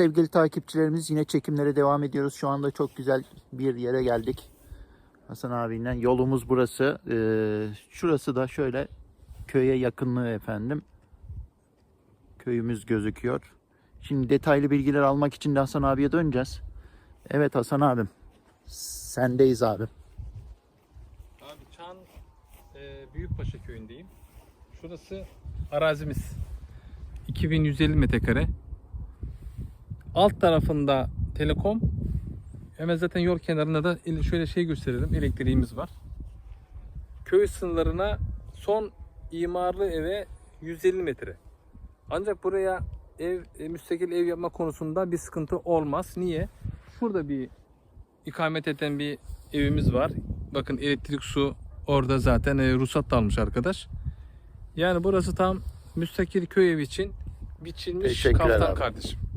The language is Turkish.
Sevgili takipçilerimiz yine çekimlere devam ediyoruz. Şu anda çok güzel bir yere geldik. Hasan abiyle yolumuz burası. Ee, şurası da şöyle köye yakınlığı efendim. Köyümüz gözüküyor. Şimdi detaylı bilgiler almak için de Hasan abiye döneceğiz. Evet Hasan abim. Sendeyiz abi. Abi Çan e, Büyükpaşa köyündeyim. Şurası arazimiz. 2150 metrekare. Alt tarafında telekom. Hemen zaten yol kenarında da şöyle şey gösterelim. Elektriğimiz var. Köy sınırlarına son imarlı eve 150 metre. Ancak buraya ev e, müstakil ev yapma konusunda bir sıkıntı olmaz. Niye? Şurada bir ikamet eden bir evimiz var. Bakın elektrik su orada zaten e, ruhsat da almış arkadaş. Yani burası tam müstakil köy evi için biçilmiş kaftan abi. kardeşim.